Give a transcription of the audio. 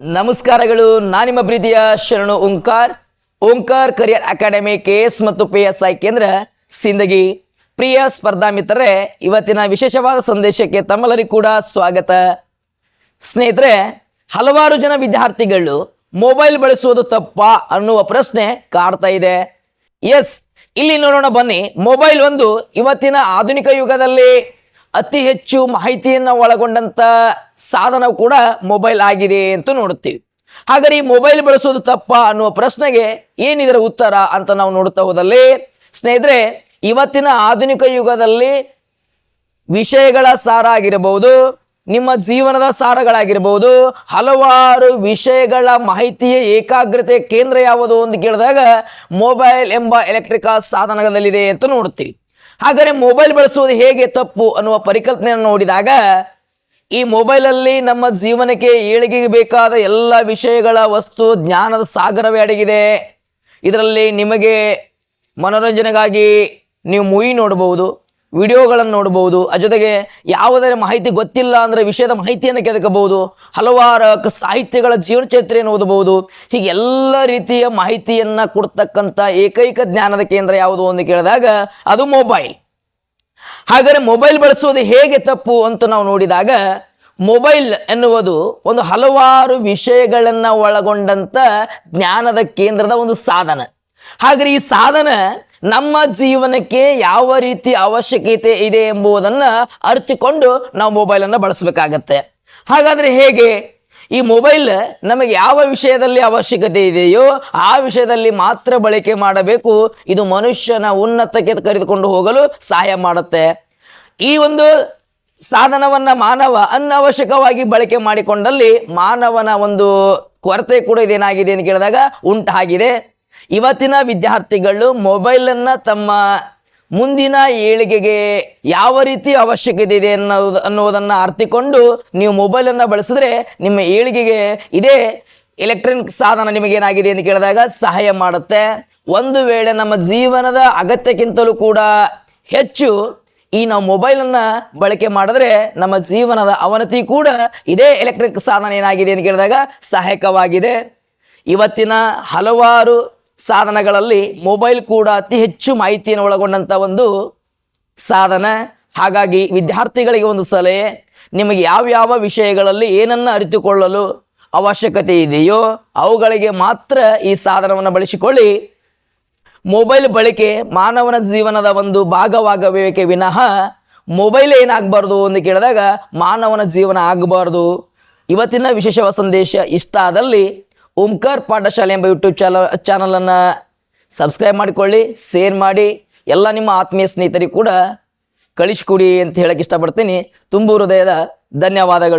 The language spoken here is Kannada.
ನಮಸ್ಕಾರಗಳು, ನಾನು ನಿಮ್ಮ ಪ್ರೀತಿಯ Sharanu Omkar. Omkar career academy, K S ಮತ್ತು ಪಿ ಎಸ್ ಐ ಕೇಂದ್ರ ಸಿಂದಗಿ. ಪ್ರಿಯ ಸ್ಪರ್ಧಾ ಮಿತ್ರರೇ, ಇವತ್ತಿನ ವಿಶೇಷವಾದ ಸಂದೇಶಕ್ಕೆ ತಮ್ಮೆಲ್ಲರಿಗೂ ಕೂಡ ಸ್ವಾಗತ. ಸ್ನೇಹಿತರೆ, ಹಲವಾರು ಜನ ವಿದ್ಯಾರ್ಥಿಗಳು ಮೊಬೈಲ್ ಬಳಸುವುದು ತಪ್ಪಾ ಅನ್ನುವ ಪ್ರಶ್ನೆ ಕಾಡ್ತಾ ಇದೆ. ಎಸ್, ಇಲ್ಲಿ ನೋಡೋಣ ಬನ್ನಿ, ಮೊಬೈಲ್ ಒಂದು ಇವತ್ತಿನ ಆಧುನಿಕ ಯುಗದಲ್ಲಿ ಅತಿ ಹೆಚ್ಚು ಮಾಹಿತಿಯನ್ನು ಒಳಗೊಂಡಂತ ಸಾಧನ ಕೂಡ ಮೊಬೈಲ್ ಆಗಿದೆ ಅಂತ ನೋಡುತ್ತೀವಿ. ಹಾಗಾದ್ರೆ ಈ ಮೊಬೈಲ್ ಬಳಸೋದು ತಪ್ಪ ಅನ್ನುವ ಪ್ರಶ್ನೆಗೆ ಏನಿದರ ಉತ್ತರ ಅಂತ ನಾವು ನೋಡುತ್ತಾ ಹೋದಲ್ಲಿ, ಸ್ನೇಹಿತರೆ, ಇವತ್ತಿನ ಆಧುನಿಕ ಯುಗದಲ್ಲಿ ವಿಷಯಗಳ ಸಾರ ಆಗಿರಬಹುದು ನಿಮ್ಮ ಜೀವನದ ಸಾರಗಳಾಗಿರ್ಬೋದು ಹಲವಾರು ವಿಷಯಗಳ ಮಾಹಿತಿಯ ಏಕಾಗ್ರತೆ ಕೇಂದ್ರ ಯಾವುದು ಅಂತ ಕೇಳಿದಾಗ ಮೊಬೈಲ್ ಎಂಬ ಎಲೆಕ್ಟ್ರಿಕಲ್ ಸಾಧನದಲ್ಲಿದೆ ಅಂತ ನೋಡುತ್ತೀವಿ. ಹಾಗಾದರೆ ಮೊಬೈಲ್ ಬಳಸುವುದು ಹೇಗೆ ತಪ್ಪು ಅನ್ನುವ ಪರಿಕಲ್ಪನೆಯನ್ನು ನೋಡಿದಾಗ, ಈ ಮೊಬೈಲಲ್ಲಿ ನಮ್ಮ ಜೀವನಕ್ಕೆ ಏಳಿಗೆಗೆ ಬೇಕಾದ ಎಲ್ಲ ವಿಷಯಗಳ ವಸ್ತು ಜ್ಞಾನದ ಸಾಗರವೇ ಅಡಗಿದೆ. ಇದರಲ್ಲಿ ನಿಮಗೆ ಮನೋರಂಜನೆಗಾಗಿ ನೀವು ಮೂವಿ ನೋಡಬಹುದು ವಿಡಿಯೋಗಳನ್ನು ನೋಡಬಹುದು. ಆ ಜೊತೆಗೆ ಯಾವುದೇ ಮಾಹಿತಿ ಗೊತ್ತಿಲ್ಲ ಅಂದರೆ ವಿಷಯದ ಮಾಹಿತಿಯನ್ನು ಕೆದಕಬಹುದು. ಹಲವಾರು ಸಾಹಿತ್ಯಗಳ ಜೀವನ ಚರಿತ್ರೆಯನ್ನು ಓದಬಹುದು. ಹೀಗೆ ಎಲ್ಲ ರೀತಿಯ ಮಾಹಿತಿಯನ್ನು ಕೊಡ್ತಕ್ಕಂಥ ಏಕೈಕ ಜ್ಞಾನದ ಕೇಂದ್ರ ಯಾವುದು ಅಂತ ಕೇಳಿದಾಗ ಅದು ಮೊಬೈಲ್. ಹಾಗಾದರೆ ಮೊಬೈಲ್ ಬಳಸುವುದು ಹೇಗೆ ತಪ್ಪು ಅಂತ ನಾವು ನೋಡಿದಾಗ ಮೊಬೈಲ್ ಎನ್ನುವುದು ಒಂದು ಹಲವಾರು ವಿಷಯಗಳನ್ನು ಒಳಗೊಂಡಂತ ಜ್ಞಾನದ ಕೇಂದ್ರದ ಒಂದು ಸಾಧನ. ಹಾಗಾದ್ರೆ ಈ ಸಾಧನ ನಮ್ಮ ಜೀವನಕ್ಕೆ ಯಾವ ರೀತಿ ಅವಶ್ಯಕತೆ ಇದೆ ಎಂಬುದನ್ನು ಅರಿತುಕೊಂಡು ನಾವು ಮೊಬೈಲನ್ನು ಬಳಸಬೇಕಾಗತ್ತೆ. ಹಾಗಾದ್ರೆ ಹೇಗೆ? ಈ ಮೊಬೈಲ್ ನಮಗೆ ಯಾವ ವಿಷಯದಲ್ಲಿ ಅವಶ್ಯಕತೆ ಇದೆಯೋ ಆ ವಿಷಯದಲ್ಲಿ ಮಾತ್ರ ಬಳಕೆ ಮಾಡಬೇಕು. ಇದು ಮನುಷ್ಯನ ಉನ್ನತಕ್ಕೆ ಕರೆದುಕೊಂಡು ಹೋಗಲು ಸಹಾಯ ಮಾಡುತ್ತೆ. ಈ ಒಂದು ಸಾಧನವನ್ನ ಮಾನವ ಅನವಶ್ಯಕವಾಗಿ ಬಳಕೆ ಮಾಡಿಕೊಂಡಲ್ಲಿ ಮಾನವನ ಒಂದು ಕೊರತೆ ಕೂಡ ಇದೇನಾಗಿದೆ ಅಂತ ಕೇಳಿದಾಗ ಉಂಟಾಗಿದೆ. ಇವತ್ತಿನ ವಿದ್ಯಾರ್ಥಿಗಳು ಮೊಬೈಲನ್ನು ತಮ್ಮ ಮುಂದಿನ ಏಳಿಗೆಗೆ ಯಾವ ರೀತಿ ಅವಶ್ಯಕತೆ ಇದೆ ಅನ್ನೋದು ಅನ್ನೋದನ್ನು ಅರ್ಥಿಕೊಂಡು ನೀವು ಮೊಬೈಲನ್ನು ಬಳಸಿದ್ರೆ ನಿಮ್ಮ ಏಳಿಗೆಗೆ ಇದೇ ಎಲೆಕ್ಟ್ರಾನಿಕ್ ಸಾಧನ ನಿಮಗೇನಾಗಿದೆ ಅಂತ ಕೇಳಿದಾಗ ಸಹಾಯ ಮಾಡುತ್ತೆ. ಒಂದು ವೇಳೆ ನಮ್ಮ ಜೀವನದ ಅಗತ್ಯಕ್ಕಿಂತಲೂ ಕೂಡ ಹೆಚ್ಚು ಈ ನಾವು ಮೊಬೈಲನ್ನು ಬಳಕೆ ಮಾಡಿದ್ರೆ ನಮ್ಮ ಜೀವನದ ಅವನತಿ ಕೂಡ ಇದೇ ಎಲೆಕ್ಟ್ರಿಕ್ ಸಾಧನ ಏನಾಗಿದೆ ಅಂತ ಕೇಳಿದಾಗ ಸಹಾಯಕವಾಗಿದೆ. ಇವತ್ತಿನ ಹಲವಾರು ಸಾಧನಗಳಲ್ಲಿ ಮೊಬೈಲ್ ಕೂಡ ಅತಿ ಹೆಚ್ಚು ಮಾಹಿತಿಯನ್ನು ಒಳಗೊಂಡಂಥ ಒಂದು ಸಾಧನ. ಹಾಗಾಗಿ ವಿದ್ಯಾರ್ಥಿಗಳಿಗೆ ಒಂದು ಸಲಹೆ, ನಿಮಗೆ ಯಾವ್ಯಾವ ವಿಷಯಗಳಲ್ಲಿ ಏನನ್ನು ಅರಿತುಕೊಳ್ಳಲು ಅವಶ್ಯಕತೆ ಇದೆಯೋ ಅವುಗಳಿಗೆ ಮಾತ್ರ ಈ ಸಾಧನವನ್ನು ಬಳಸಿಕೊಳ್ಳಿ. ಮೊಬೈಲ್ ಬಳಕೆ ಮಾನವನ ಜೀವನದ ಒಂದು ಭಾಗವಾಗಬೇಕೆ ವಿನಃ ಮೊಬೈಲ್ ಏನಾಗಬಾರ್ದು ಅಂತ ಕೇಳಿದಾಗ ಮಾನವನ ಜೀವನ ಆಗಬಾರ್ದು. ಇವತ್ತಿನ ವಿಶೇಷವ ಸಂದೇಶ ಇಷ್ಟ ಆದಲ್ಲಿ ಓಂಕಾರ್ ಪಾಠಶಾಲೆ ಎಂಬ ಯೂಟ್ಯೂಬ್ ಚಾಲ, ಚಾನಲನ್ನು ಸಬ್ಸ್ಕ್ರೈಬ್ ಮಾಡಿಕೊಳ್ಳಿ, ಶೇರ್ ಮಾಡಿ, ಎಲ್ಲ ನಿಮ್ಮ ಆತ್ಮೀಯ ಸ್ನೇಹಿತರಿಗೂ ಕೂಡ ಕಳಿಸ್ಕೊಡಿ ಅಂತ ಹೇಳಕ್ಕೆ ಇಷ್ಟಪಡ್ತೀನಿ. ತುಂಬು ಹೃದಯದ ಧನ್ಯವಾದಗಳು.